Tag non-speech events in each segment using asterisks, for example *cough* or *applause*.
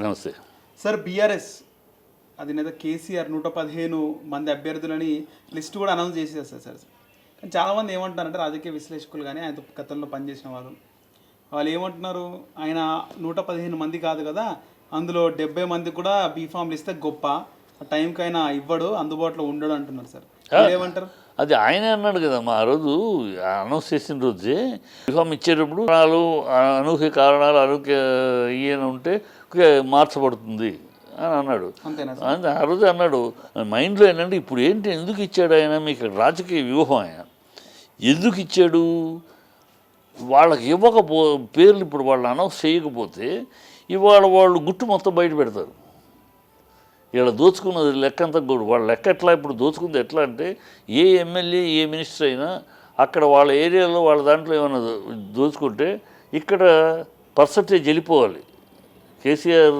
నమస్తే. Sir BRS అధినేత కేసీఆర్ నూట పదిహేను మంది అభ్యర్థులని లిస్ట్ కూడా అనౌన్స్ చేసేస్తారు సార్ కానీ చాలామంది ఏమంటున్నారంటే రాజకీయ విశ్లేషకులు కానీ ఆయనతో గతంలో పనిచేసిన వాళ్ళు. వాళ్ళు ఏమంటున్నారు? ఆయన నూట పదిహేను మంది కాదు కదా అందులో డెబ్బై మంది కూడా బీఫామ్లు ఇస్తే గొప్ప. ఆ టైంకి ఆయన ఇవ్వడు అందుబాటులో ఉండడు అంటున్నారు సార్. ఏమంటారు అది ఆయనే అన్నాడు కదా మా ఆ రోజు అనౌన్స్ చేసిన రోజే రిఫార్మ్ ఇచ్చేటప్పుడు కారణాలు అనూహ్య కారణాలు అనూహ్య ఈయన ఉంటే మార్చబడుతుంది అని అన్నాడు. ఆ రోజు అన్నాడు మైండ్లో ఏంటంటే ఇప్పుడు ఏంటి ఎందుకు ఇచ్చాడు ఆయన? మీకు రాజకీయ వ్యూహం ఆయన. ఎందుకు ఇచ్చాడు? వాళ్ళకి ఇవ్వకపో పేర్లు ఇప్పుడు వాళ్ళు అనౌన్స్ చేయకపోతే ఇవాళ వాళ్ళు గుట్టు మొత్తం బయట పెడతారు. ఇలా దోచుకున్నది లెక్క అంతా కూడా వాళ్ళ లెక్క ఎట్లా ఇప్పుడు దోచుకుంది ఎట్లా అంటే ఏ ఎమ్మెల్యే ఏ మినిస్టర్ అయినా అక్కడ వాళ్ళ ఏరియాలో వాళ్ళ దాంట్లో ఏమైనా దోచుకుంటే ఇక్కడ పర్సంటేజ్ వెళ్ళిపోవాలి. కేసీఆర్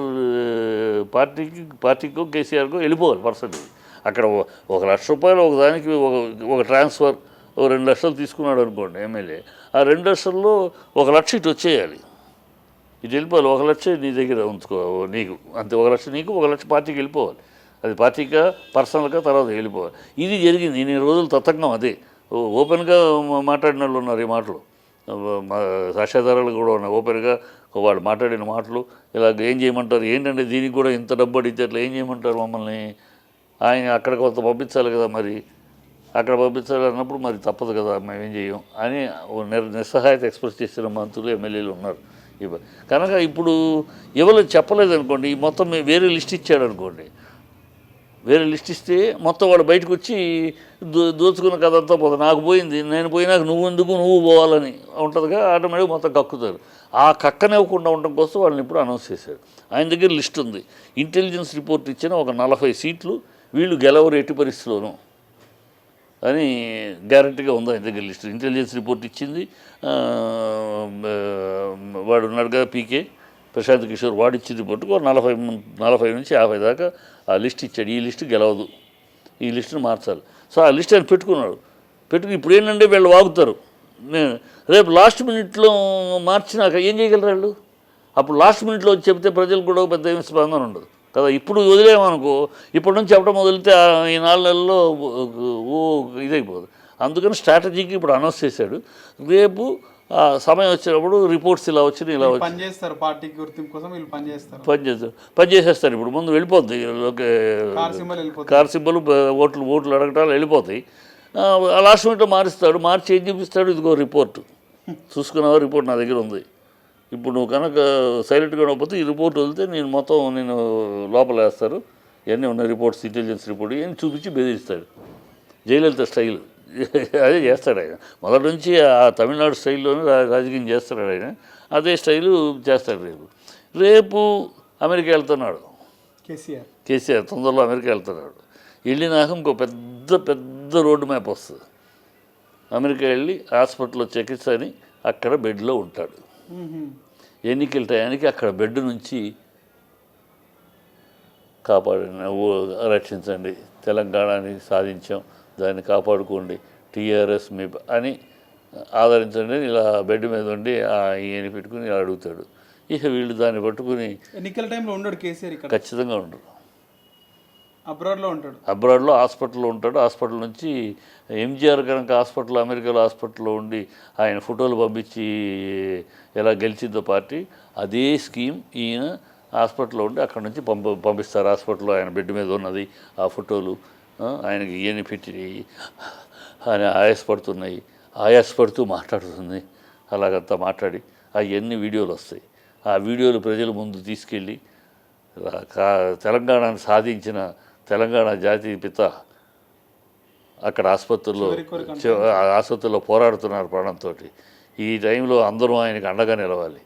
పార్టీకి పార్టీకో కేసీఆర్కో వెళ్ళిపోవాలి పర్సంటేజ్. అక్కడ ఒక లక్ష రూపాయలు ఒక దానికి ఒక ఒక ట్రాన్స్ఫర్ ఓ రెండు లక్షలు తీసుకున్నాడు అనుకోండి ఎమ్మెల్యే. ఆ రెండు లక్షల్లో ఒక లక్ష ఇటు వచ్చేయాలి. ఇటు వెళ్ళిపోవాలి. ఒక లక్ష నీ దగ్గర ఉంచుకో నీకు. అంతే ఒక లక్ష నీకు ఒక లక్ష పార్టీకి వెళ్ళిపోవాలి. అది పార్టీగా పర్సనల్గా తర్వాత వెళ్ళిపోవాలి. ఇది జరిగింది. ఇన్ని రోజులు తతంగం అదే. ఓ- ఓపెన్గా మాట్లాడిన వాళ్ళు ఉన్నారు ఈ మాటలు. మా సాక్ష్యాధారాలు కూడా ఉన్నాయి. ఓపెన్గా వాళ్ళు మాట్లాడిన మాటలు. ఇలా ఏం చేయమంటారు? ఏంటంటే దీనికి కూడా ఇంత డబ్బు అడిగితే అట్లా ఏం చేయమంటారు మమ్మల్ని? ఆయన అక్కడ కొంత పంపించాలి కదా మరి. అక్కడ పంపించాలి అన్నప్పుడు మరి తప్పదు కదా మేమేం చేయం అని నిర్ నిస్సహాయత ఎక్స్ప్రెస్ చేసిన మంత్రులు ఎమ్మెల్యేలు ఉన్నారు. కనుక ఇప్పుడు ఎవరు చెప్పలేదు అనుకోండి మొత్తం వేరే లిస్ట్ ఇచ్చాడు అనుకోండి వేరే లిస్ట్ ఇస్తే మొత్తం వాడు బయటకు వచ్చి దో దోచుకున్న కథ అంతా పోతుంది. నాకు పోయింది నేను పోయినాక నువ్వు ఎందుకు నువ్వు పోవాలని ఉంటుందిగా ఆటోమేటిక్ మొత్తం కక్కుతారు ఆ కక్కనివ్వకుండా ఉండడం కోసం వాళ్ళని ఇప్పుడు అనౌన్స్ చేశాడు. ఆయన దగ్గర లిస్ట్ ఉంది. ఇంటెలిజెన్స్ రిపోర్ట్ ఇచ్చిన ఒక నలభై సీట్లు వీళ్ళు గెలవరు ఎట్టి పరిస్థితిలోనూ అని గ్యారంటీగా ఉంది? ఆయన దగ్గర లిస్ట్ ఇంటెలిజెన్స్ రిపోర్ట్ ఇచ్చింది. వాడు ఉన్నాడు కదా పీకే. ప్రశాంత్ కిషోర్ వాడు ఇచ్చిన రిపోర్టుకు ఒక నలభై నలభై నుంచి యాభై దాకా ఆ లిస్ట్ ఇచ్చాడు. ఈ లిస్ట్ గెలవదు. ఈ లిస్టును మార్చాలి. సో ఆ లిస్ట్ ఆయన పెట్టుకున్నాడు. పెట్టుకుని ఇప్పుడు ఏంటంటే వీళ్ళు వాగుతారు. నేను రేపు లాస్ట్ మినిట్లో మార్చినాక ఏం చేయగలరు వాళ్ళు? అప్పుడు లాస్ట్ మినిట్లో వచ్చి చెప్తే ప్రజలు కూడా పెద్ద ఏమి స్పందన ఉండదు. కదా ఇప్పుడు వదిలేమనుకో ఇప్పటి నుంచి చెప్పడం మొదలితే ఆ ఈ నాలుగు నెలల్లో ఓ ఇదైపోదు. అందుకని స్ట్రాటజీకి ఇప్పుడు అనౌన్స్ చేశాడు. రేపు సమయం వచ్చినప్పుడు రిపోర్ట్స్ ఇలా వచ్చినాయి ఇలా వచ్చి పని చేస్తారు పార్టీకి గుర్తింపు కోసం వీళ్ళు పని చేస్తారు పని చేస్తారు. పని చేసేస్తారు ఇప్పుడు. ముందు వెళ్ళిపోద్ది కార్ సింబల్ వెళ్ళిపోతుంది కార్ సింబల్ ఓట్లు ఓట్లు అడగటాలు వెళ్ళిపోతాయి. లాస్ట్ మినిట్లో మారుస్తాడు మార్చి ఏం చూపిస్తాడు ఇదిగో రిపోర్ట్. *laughs* చూసుకున్నావా రిపోర్ట్ నా దగ్గర ఉంది. ఇప్పుడు నువ్వు కనుక సైలెంట్గా ఉండకపోతే ఈ రిపోర్ట్ వదిలితే నేను మొత్తం నేను లోపల వేస్తారు. ఇవన్నీ ఉన్నాయి రిపోర్ట్స్ ఇంటెలిజెన్స్ రిపోర్ట్ ఇవన్నీ చూపించి బెదిరిస్తాడు జయలలిత స్టైల్ *laughs* అదే చేస్తాడు ఆయన. మొదటి నుంచి ఆ తమిళనాడు స్టైల్లోనే రా- రాజకీయం చేస్తాడు ఆయన. అదే స్టైలు చేస్తాడు రేపు. రేపు అమెరికా వెళ్తున్నాడు. కేసీఆర్. కేసీఆర్ తొందరలో అమెరికా వెళ్తున్నాడు. వెళ్ళినాక ఇంకో పెద్ద పెద్ద రోడ్డు మ్యాప్ వస్తుంది. అమెరికా వెళ్ళి హాస్పిటల్లో చికిత్స అని అక్కడ బెడ్లో ఉంటాడు. ఎన్నికల టయానికి అక్కడ బెడ్ నుంచి కాపాడండి రక్షించండి. తెలంగాణని సాధించాం దాన్ని కాపాడుకోండి. టీఆర్ఎస్ మీ అని ఆదరించండి ఇలా బెడ్ మీద ఉండి ఆ ఈయన పెట్టుకుని ఇలా అడుగుతాడు. ఇక వీళ్ళు దాన్ని పట్టుకుని ఎన్నికల టైంలో ఉండడు కేసీఆర్ ఖచ్చితంగా ఉండరు. అబ్రాడ్లో ఉంటాడు. అబ్రాడ్లో హాస్పిటల్లో ఉంటాడు. హాస్పిటల్ నుంచి ఎంజీఆర్ కనుక హాస్పిటల్ అమెరికాలో హాస్పిటల్లో ఉండి ఆయన ఫోటోలు పంపించి ఎలా గెలిచిందో పార్టీ అదే స్కీమ్ ఈయన హాస్పిటల్లో ఉండి అక్కడ నుంచి పంప పంపిస్తారు. హాస్పిటల్లో ఆయన బెడ్ మీద ఉన్నది ఆ ఫోటోలు ఆయనకి ఈయన పెట్టినాయి ఆయన ఆయాసపడుతున్నాయి ఆయాసపడుతూ మాట్లాడుతుంది. అలాగంతా మాట్లాడి అవన్నీ వీడియోలు వస్తాయి. ఆ వీడియోలు ప్రజల ముందు తీసుకెళ్ళి కా- తెలంగాణను సాధించిన తెలంగాణ జాతీయ పిత అక్కడ ఆసుపత్రుల్లో ఆసుపత్రిలో పోరాడుతున్నారు ప్రాణంతో ఈ టైంలో అందరూ ఆయనకి అండగా నిలవాలి.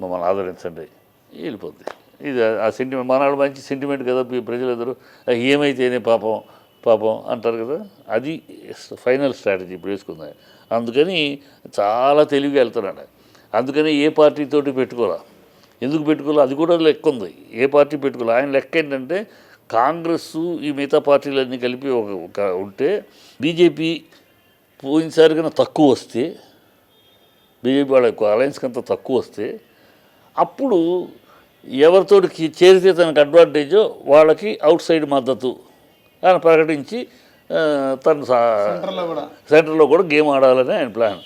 మమ్మల్ని ఆదరించండి. వెళ్ళిపోద్ది ఇది ఆ సెంటిమెంట్ మనాడు మంచి సెంటిమెంట్ కదా ప్ర- ప్రజలందరూ. "ఆ, ఏమైతేనే పాపం పాపం అంటారు కదా. అది ఫైనల్ స్ట్రాటజీ ఇప్పుడు వేసుకుంది. అందుకని చాలా తెలివిగా వెళ్తున్నాడు. అందుకని ఏ పార్టీతోటి పెట్టుకోరా ఎందుకు పెట్టుకోవాలి? అది కూడా లెక్క ఉంది. ఏ పార్టీ పెట్టుకోవాలి? ఆయన లెక్క ఏంటంటే కాంగ్రెస్ ఈ మిగతా పార్టీలన్నీ కలిపి ఒక ఉంటే బీజేపీ పోయినసారి కన్నా తక్కువ వస్తే బీజేపీ వాళ్ళ అలయన్స్ కంత తక్కువ వస్తే అప్పుడు ఎవరితోటి చేరితే తనకు అడ్వాంటేజో వాళ్ళకి అవుట్ సైడ్ మద్దతు అని ప్రకటించి తను సెంటర్లో కూడా. గేమ్ ఆడాలని ఆయన ప్లాన్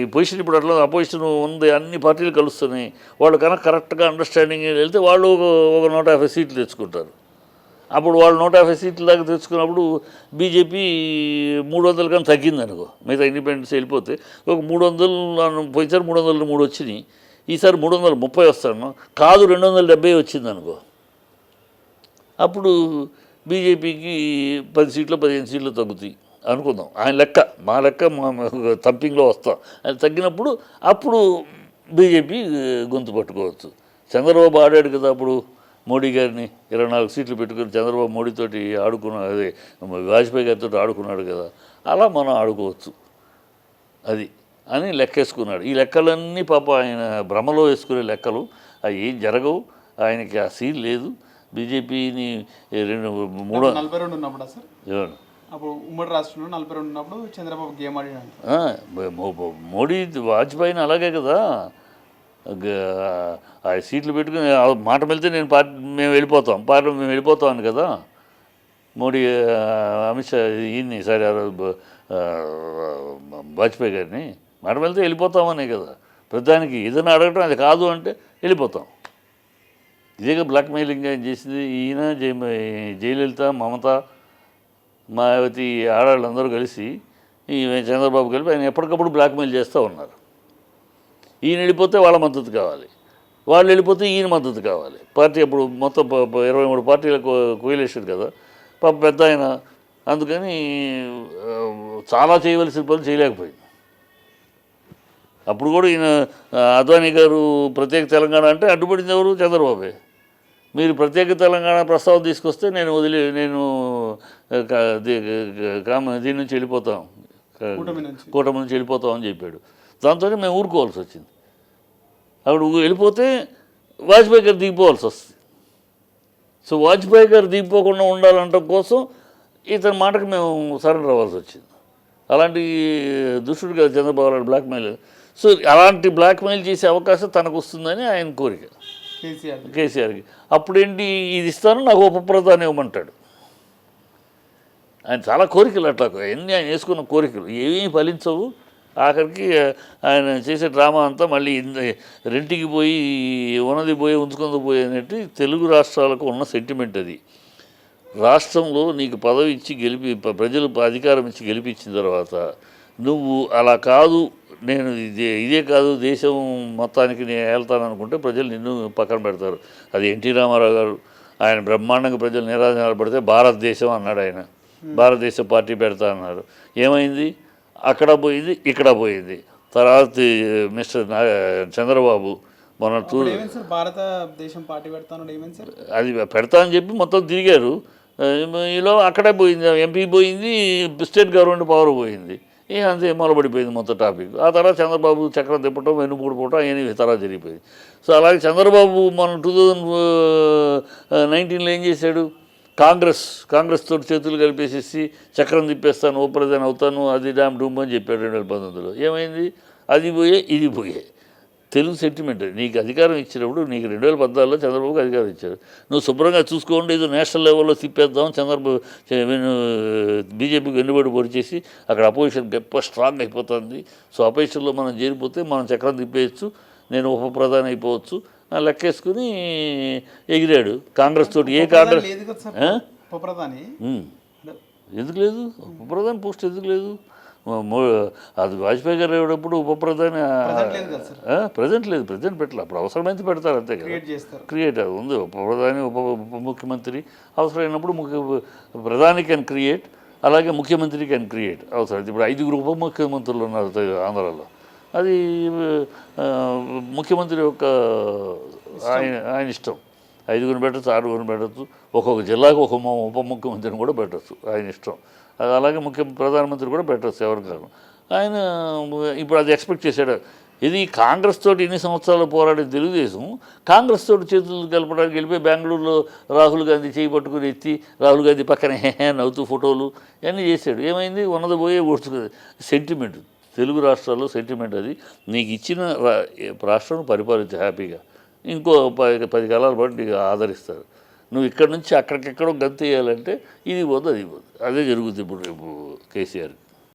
ఈ పొజిషన్ ఇప్పుడు అట్లా అపోజిషన్ ఉంది అన్ని పార్టీలు కలుస్తున్నాయి. వాళ్ళు కనుక కరెక్ట్గా అండర్స్టాండింగ్ వెళ్తే వాళ్ళు ఒక నూట యాభై సీట్లు తెచ్చుకుంటారు. అప్పుడు వాళ్ళు నూట యాభై సీట్ల దాకా తెచ్చుకున్నప్పుడు బీజేపీ మూడు వందల కన్నా తగ్గింది అనుకో మిగతా ఇండిపెండెన్స్ వెళ్ళిపోతే ఒక మూడు వందలు పోయినసారి మూడు వందల మూడు వచ్చినాయి. ఈసారి మూడు వందల ముప్పై వస్తాను. కాదు రెండు వందల డెబ్బై వచ్చింది అనుకో అప్పుడు బీజేపీకి పది సీట్లు పదిహేను సీట్లు తగ్గుతాయి అనుకుందాం. ఆయన లెక్క మా లెక్క మా తంపింగ్లో వస్తాం. అది తగ్గినప్పుడు అప్పుడు బీజేపీ గొంతు పట్టుకోవచ్చు. చంద్రబాబు ఆడాడు కదా అప్పుడు. మోడీ గారిని ఇరవై నాలుగు సీట్లు పెట్టుకుని చంద్రబాబు మోడీతోటి ఆడుకున్నాడు అదే వాజ్పేయి గారితో ఆడుకున్నాడు కదా అలా మనం ఆడుకోవచ్చు. అది అని లెక్కేసుకున్నాడు. ఈ లెక్కలన్నీ పాప ఆయన భ్రమలో వేసుకునే లెక్కలు. అవి ఏం జరగవు. ఆయనకి ఆ సీన్ లేదు. బీజేపీని రెండు మూడో నలభై రెండు ఉన్నప్పుడు సార్? అప్పుడు ఉమ్మడి రాష్ట్రంలో నలభై రెండు ఉన్నప్పుడు చంద్రబాబు గేమ్ ఆడినాడు. మోడీ వాజ్పేయిని అలాగే కదా. సీట్లు పెట్టుకుని మాట వెళ్తే నేను పార్టీ మేము వెళ్ళిపోతాం. పార్టీ మేము వెళ్ళిపోతాం అని కదా? మోడీ అమిత్ షా ఈయన్ని సరే వాజ్పేయి గారిని మాట వెళ్తే వెళ్ళిపోతామనే కదా? ప్రధానికి ఏదైనా అడగటం అది కాదు అంటే వెళ్ళిపోతాం. ఇదేగా బ్లాక్ మెయిలింగ్ ఏం చేసింది. ఈయన జయ జయలలిత మమత మాయావతి ఆడవాళ్ళందరూ కలిసి ఈ చంద్రబాబు కలిపి ఆయన ఎప్పటికప్పుడు బ్లాక్మెయిల్ చేస్తూ ఉన్నారు. ఈయన వెళ్ళిపోతే వాళ్ళ మద్దతు కావాలి. వాళ్ళు వెళ్ళిపోతే ఈయన మద్దతు కావాలి. పార్టీ అప్పుడు మొత్తం ఇరవై మూడు పార్టీలకు కోయిలేషన్ కదా. పాప పెద్ద ఆయన. అందుకని చాలా చేయవలసిన పనులు చేయలేకపోయింది. అప్పుడు కూడా ఈయన అద్వానీ గారు ప్రత్యేక తెలంగాణ అంటే అడ్డుపడింది ఎవరు? చంద్రబాబే. మీరు ప్రత్యేక తెలంగాణ ప్రస్తావన తీసుకొస్తే నేను వదిలి నేను కామ దీని నుంచి వెళ్ళిపోతాం. కా- కూటమి నుంచి. కూటమి నుంచి వెళ్ళిపోతాం అని చెప్పాడు. దాంతో మేము ఊరుకోవాల్సి వచ్చింది. అప్పుడు వెళ్ళిపోతే వాజ్పేయి గారు దిగిపోవాల్సి వస్తుంది. సో వాజ్పేయి గారు దిగిపోకుండా ఉండాలంటం కోసం ఇతని మాటకు మేము సరెండర్ అవ్వాల్సి వచ్చింది. అలాంటి దుష్టుడు కదా చంద్రబాబు నాయుడు బ్లాక్మెయిల్. సో అలాంటి బ్లాక్మెయిల్ చేసే అవకాశం తనకు వస్తుందని ఆయన కోరిక. కేసీఆర్ కేసీఆర్కి అప్పుడేంటి ఇది ఇస్తాను నాకు ఉప ప్రధాని ఇవ్వమంటాడు. ఆయన చాలా కోరికలు అట్లా ఎన్ని ఆయన వేసుకున్న కోరికలు ఏమీ ఫలించవు. ఆఖరికి ఆయన చేసే డ్రామా అంతా మళ్ళీ రెంటికి పోయి ఉన్నది పోయి ఉంచుకుంది పోయి అనేటి తెలుగు రాష్ట్రాలకు ఉన్న సెంటిమెంట్ అది. రాష్ట్రంలో నీకు పదవి ఇచ్చి గెలిపి ప్రజలు అధికారం ఇచ్చి గెలిపించిన తర్వాత నువ్వు అలా కాదు నేను ఇదే ఇదే కాదు దేశం మొత్తానికి నేను వెళ్తాను అనుకుంటే ప్రజలు నిన్ను పక్కన పెడతారు. అది ఎన్టీ రామారావు గారు ఆయన బ్రహ్మాండంగా ప్రజలు నిరాశపడితే భారతదేశం అన్నాడు ఆయన. భారతదేశ పార్టీ పెడతా అన్నారు. ఏమైంది? అక్కడ పోయింది ఇక్కడ పోయింది. తర్వాత మిస్టర్ చంద్రబాబు సార్? భారతదేశం పార్టీ పెడతాను అది పెడతా అని చెప్పి మొత్తం తిరిగారు. ఈలో అక్కడే పోయింది ఎంపీ పోయింది స్టేట్ గవర్నమెంట్ పవర్ పోయింది. ఇక అంతే మొదలుపడిపోయింది మొత్తం టాపిక్. ఆ తర్వాత చంద్రబాబు చక్రం తిప్పటం వెన్నుపూడి పోవటం అవన్నీ తర్వాత జరిగిపోయింది సో అలాగే చంద్రబాబు మన టూ థౌజండ్ నైన్టీన్లో ఏం చేశాడు? కాంగ్రెస్ కాంగ్రెస్తో చేతులు కలిపేసేసి చక్రం తిప్పేస్తాను ఓ ప్రధాని అవుతాను అది డామ్ డూమ్ అని చెప్పాడు రెండు వేల పంతొమ్మిదిలో. ఏమైంది? అది పోయే ఇది పోయే. తెలుగు సెంటిమెంట్ నీకు అధికారం ఇచ్చినప్పుడు నీకు రెండు వేల పద్నాలుగులో చంద్రబాబుకి అధికారం ఇచ్చారు నువ్వు శుభ్రంగా చూసుకోండి ఇది నేషనల్ లెవెల్లో తిప్పేద్దాం చంద్రబాబు బీజేపీకి వెన్నుబడి పొడిచేసి అక్కడ అపోజిషన్ గొప్ప స్ట్రాంగ్ అయిపోతుంది. సో అపోజిషన్లో మనం చేరిపోతే మనం చక్రం తిప్పేయచ్చు నేను ఉప ప్రధాని అయిపోవచ్చు. లెక్కేసుకుని ఎగిరాడు. కాంగ్రెస్ తోటి ఏ కాంగ్రెస్. ఎందుకు లేదు? ఉప ప్రధాని పోస్ట్ ఎందుకు లేదు? అది వాజ్పేయి గారు అయ్యేటప్పుడు ఉప ప్రధాని ప్రజెంట్ లేదు ప్రజెంట్ పెట్టలే. అప్పుడు అవసరమైతే పెడతారు అంతే కదా. క్రియేట్ అది ఉంది. ఉప ప్రధాని ఉప ఉప ముఖ్యమంత్రి అవసరమైనప్పుడు ముఖ్య ప్రధాని కెన్ క్రియేట్ అలాగే ముఖ్యమంత్రి కెన్ క్రియేట్ అవసరం. ఇప్పుడు ఐదుగురు ఉప ముఖ్యమంత్రులు ఉన్నారు ఆంధ్రాలో. అది ముఖ్యమంత్రి యొక్క ఆయన ఆయన ఇష్టం. ఐదుగురిని పెట్టచ్చు ఆరుగురిని పెట్టచ్చు. ఒక్కొక్క జిల్లాకు ఒక ఉప ముఖ్యమంత్రిని కూడా పెట్టచ్చు ఆయన ఇష్టం. అది అలాగే ముఖ్య ప్రధానమంత్రి కూడా పెట్టచ్చు ఎవరికారు ఆయన ఇప్పుడు అది ఎక్స్పెక్ట్ చేశాడు. ఇది కాంగ్రెస్ తోటి ఎన్ని సంవత్సరాలు పోరాడిన తెలుగుదేశం కాంగ్రెస్ తోటి చేతులు కలపడానికి వెళ్ళిపోయి బెంగళూరులో రాహుల్ గాంధీ చేయి పట్టుకుని ఎత్తి రాహుల్ గాంధీ పక్కన హే హే నవ్వుతూ ఫోటోలు ఇవన్నీ చేశాడు. ఏమైంది? ఉన్నది పోయే ఓడ్చుకుంది సెంటిమెంట్ తెలుగు రాష్ట్రాల్లో సెంటిమెంట్ అది. నీకు ఇచ్చిన రా- రాష్ట్రం పరిపాలించు హ్యాపీగా. ఇంకో పది పది కాలాల పాటు నీకు ఆదరిస్తారు. నువ్వు ఇక్కడ నుంచి అక్కడికెక్కడో గంత వేయాలంటే ఇది పోదు అది పోదు. అదే జరుగుతుంది ఇప్పుడు రేపు కేసీఆర్కి.